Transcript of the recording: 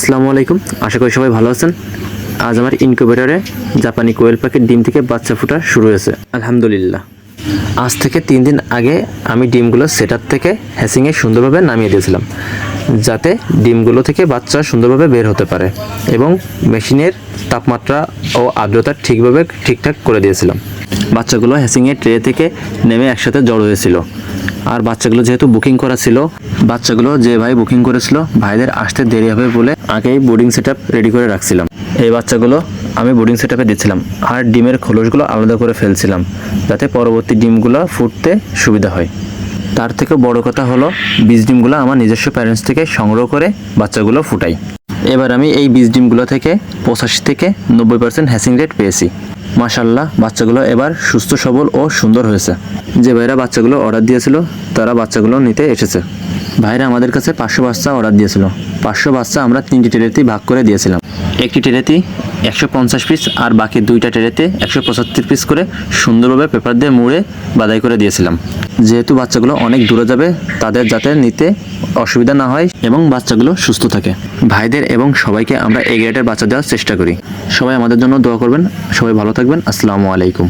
আসসালামু আলাইকুম। আশা করি সবাই ভালো আছেন। আজ আমার ইনকিউবেটরে জাপানি কোয়েল পাখির ডিম থেকে বাচ্চা ফোটা শুরু হয়েছে। আলহামদুলিল্লাহ। আজ থেকে তিন দিন আগে আমি ডিমগুলো সেটার থেকে হ্যাসিংয়ে সুন্দরভাবে নামিয়ে দিয়েছিলাম। যাতে ডিমগুলো থেকে বাচ্চা সুন্দরভাবে বের হতে পারে। এবং মেশিনের তাপমাত্রা ও আর্দ্রতা ঠিকভাবে ঠিকঠাক করে দিয়েছিলাম। বাচ্চাগুলো হ্যাসিংয়ের ট্রে থেকে নেমে একসাথে জড়ো হয়েছিল। আর বাচ্চাগুলো যেহেতু বুকিং করা ছিল, বাচ্চাগুলো যে ভাই বুকিং করেছিল, ভাইদের আসতে দেরি হবে বলে আগেই বোর্ডিং সেট রেডি করে রাখছিলাম। এই বাচ্চাগুলো আমি বোর্ডিং সেট আপে দিচ্ছিলাম আর ডিমের খোলসগুলো আলাদা করে ফেলছিলাম, যাতে পরবর্তী ডিমগুলো ফুটতে সুবিধা হয়। তার থেকে বড় কথা হলো, বীজ ডিমগুলো আমার নিজস্ব প্যারেন্টস থেকে সংগ্রহ করে বাচ্চাগুলো ফুটাই। এবার আমি এই বীজ ডিমগুলো থেকে পঁচাশি থেকে নব্বই পার্সেন্ট হ্যাসিং রেট পেয়েছি। মাশাল্লাহ বাচ্চাগুলো এবার সুস্থ, সবল ও সুন্দর হয়েছে। যে ভাইরা বাচ্চাগুলো অর্ডার দিয়েছিল, তারা বাচ্চাগুলো নিতে এসেছে। ভাইরা আমাদের কাছে পাঁচশো বাচ্চা অর্ডার দিয়েছিল। পাঁচশো বাচ্চা আমরা তিনটি ট্রেতেই ভাগ করে দিয়েছিলাম। একটি ট্রেতে একশো পঞ্চাশ পিস আর বাকি দুইটা ট্রেতে একশো পঁচাত্তর পিস করে সুন্দরভাবে পেপার দিয়ে মুড়ে বাদাই করে দিয়েছিলাম। যেহেতু বাচ্চাগুলো অনেক দূরে যাবে, তাদের যাতে নিতে অসুবিধা না হয় এবং বাচ্চাগুলো সুস্থ থাকে। ভাইদের এবং সবাইকে আমরা এগ্রেটের বাচ্চা দেওয়ার চেষ্টা করি। সবাই আমাদের জন্য দোয়া করবেন। সবাই ভালো থাকবেন। আসসালামু আলাইকুম।